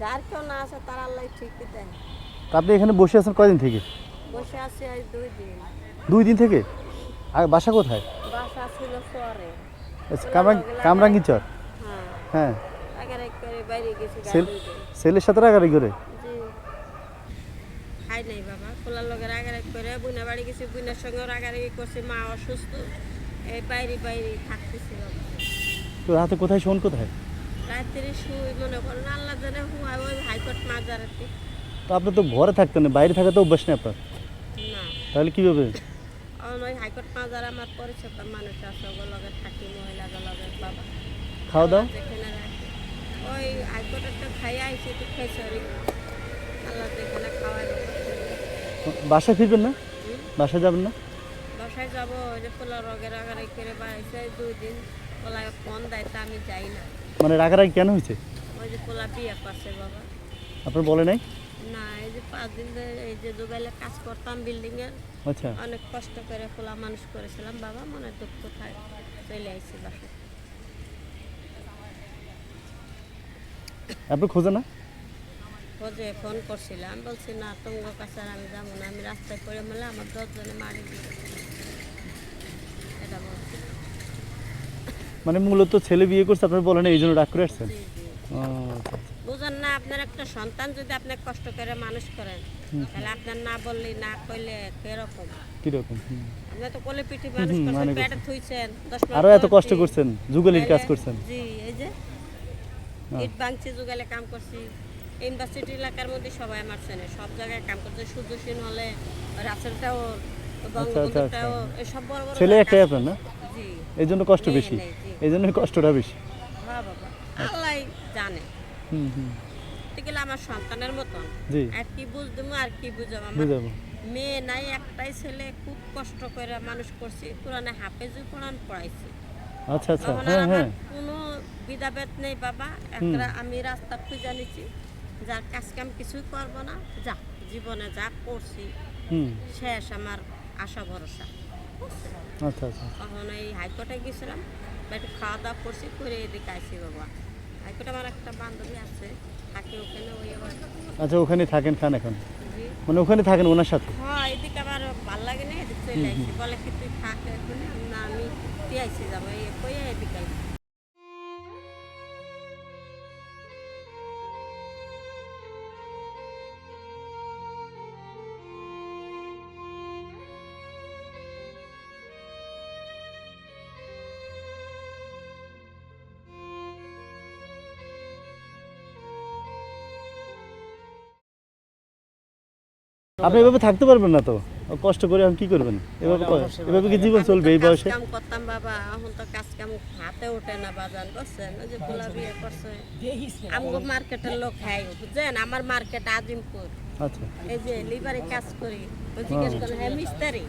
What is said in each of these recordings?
যার কেউ না আছে তার আল্লাহ ঠিকই তা আপনি এখানে বসে আছেন কয়দিন থেকে? বসে আছি আজ দুই দিন। দুই দিন থেকে? আর বাসা কোথায়? বাসা ছিল শহরে। আচ্ছা, কামরাং কামরাঙ্গি চর হ্যাঁ। হ্যাঁ করে বাইরে গেছি। ছেলের সাথে রাগারি করে? খাই নাই বাবা খোলার লগে রাগারাগি করে। বুনা বাড়ি গেছি বুনার সঙ্গে রাগারাগি করছি মা অসুস্থ। এই বাইরে বাইরে থাকতেছি বাবা। তো রাতে কোথায় শোন কোথায়? রাত্রি শুই মনে করেন আল্লাহ জানে হুয়া ওই হাইকোর্ট মাজারাতে তো আপনি তো ঘরে থাকতেন না বাইরে থাকা তো অভ্যাস নেই আপনার? না। তাহলে কীভাবে? ওই হাইকোর্ট মাজার আমার পরিচিত মানুষ আছে ওগুলো লগে থাকি মহিলাদের লগে বাবা। খাওয়া দাওয়া ওই খাই আইছি খেসরি আল্লাহ বাসায় ফিরবেন না? বাসায় যাবেন না? বাসায় যাব ওই যে পোলা রোগের আগারে করে বাড়াইছে দুই দিন পোলা ফোন দেয় তা আমি যাই না। মানে রাগারাগি কেন হয়েছে? ওই যে পোলা বিয়ে করছে বাবা। আপনার বলে নাই? না এই যে পাঁচ দিন ধরে এই যে দুবেলা কাজ করতাম বিল্ডিং এর। আচ্ছা। অনেক কষ্ট করে পোলা মানুষ করেছিলাম বাবা মনে দুঃখ থাকে চলে আইছি বাসায় আপনি খোঁজে না? খোঁজে ফোন করছিলাম বলছি না তোমার কাছে আমি যাব না আমি রাস্তায় পড়ে মেলে আমার দশজনে মারি দিবে। এটা মানে মূলত ছেলে বিয়ে করছে আপনার বলে না এই জন্য রাগ করে আসছেন? আচ্ছা। বুঝেন না আপনার একটা সন্তান যদি আপনি কষ্ট করে মানুষ করেন তাহলে আপনার না বললে না কইলে কীরকম? কীরকম আপনি তো কোলে পিঠে মানুষ করছেন মানে পেটে থুইছেন আরও এত কষ্ট করছেন যুগলির কাজ করছেন। জি এই যে। ইট ভাঙছি যুগালে কাম করছি। ইউনিভার্সিটি এলাকার মধ্যে সবাই আমার চেনে সব জায়গায় কাম করছে। সূর্যসীন হলে রাসেলটাও এসব বড় বড় ছেলে একটাই আপনার না? এই জন্য কষ্ট বেশি? এই জন্য কষ্টটা বেশি? আল্লাহ জানে। হুম হুম। আমার সন্তানের মতন। আর কি বুঝদমু আর কি বুঝাবো? বুঝাবো। মেয়ে নাই একটাই ছেলে খুব কষ্ট করে মানুষ করছি। কোরআনে হাফেজু কোরআন পড়াইছি। আচ্ছা আচ্ছা। হ্যাঁ হ্যাঁ। কোনো বিধাভেদ নেই বাবা। একটা আমি রাস্তা খুঁজে নিছি। যার কাজ কাম কিছুই করব না। যা জীবনে যা করছি শেষ আমার আশা ভরসা। আচ্ছা আচ্ছা। তখন এই হাইকোর্টে গেছিলাম একটু খাওয়া দাওয়া করছি করে এদিকে আইসি বাবা। হাইকোর্টে আমার একটা বান্ধবী আছে থাকে ওখানে ওই আবার আচ্ছা ওখানে থাকেন খান এখন? মানে ওখানে থাকেন ওনার সাথে? হ্যাঁ এদিকে আমার ভালো লাগে না এদিকে চলে আইসি বলে কি তুই থাক এখন না আমি তুই আইসি যাব। এই কইয়া এদিকে আপনি এভাবে থাকতে পারবেন না তো। কষ্ট করে এখন কি করবেন? এভাবে এভাবে কি জীবন চলবে এই বয়সে? কাজ কাম করতাম বাবা এখন তো কাজ কাম হাতে ওঠে না বাজান ওই যে পোলা বিয়ে করছে। আমগো মার্কেটের লোক খাই বুঝছেন? আমার মার্কেট আজিমপুর। আচ্ছা। এই যে লিভারে কাজ করি ওই জিজ্ঞেস করলে হ্যাঁ মিস্তারি?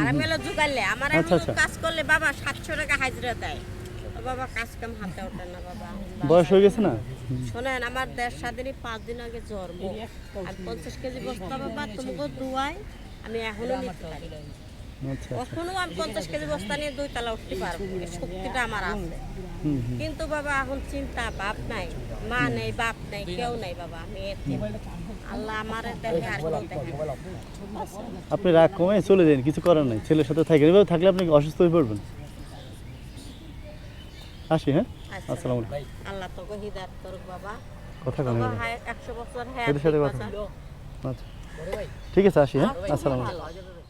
আর আমি হলো আমার আচ্ছা, আচ্ছা। কাজ করলে বাবা সাতশো টাকা হাজিরা দেয়। বাবা কাজ কাম হাতে ওঠে না বাবা। বয়স হয়ে গেছে না? শোনেন আমার দেড় স্বাধীনই পাঁচ দিন আগে জন্ম আর পঞ্চাশ কেজি বস্তা বাবা তোমাকে দুয়াই আমি এখনও নিতে পারি। আচ্ছা কখনো আমি পঞ্চাশ কেজি বস্তা নিয়ে দুই তালা উঠতে পারব শক্তিটা আমার আছে। কিন্তু বাবা এখন চিন্তা বাপ নাই মা নেই বাপ নাই কেউ নাই বাবা আমি আল্লাহ আমার দেখে আর কেউ দেখে আপনি রাগ কমে চলে যান কিছু করার নাই। ছেলের সাথে থাকেন এভাবে থাকলে আপনি অসুস্থ হয়ে পড়বেন? আসি হ্যাঁ। আসসালামু আলাইকুম। আল্লাহ তোকে হিদায়াত করুক বাবা। কথা তোকে হ্যাঁ হায়- একশো বছর হ্যাঁ সাথে কথা। আচ্ছা। ঠিক আছে আসি হ্যাঁ? আসসালামু আলাইকুম।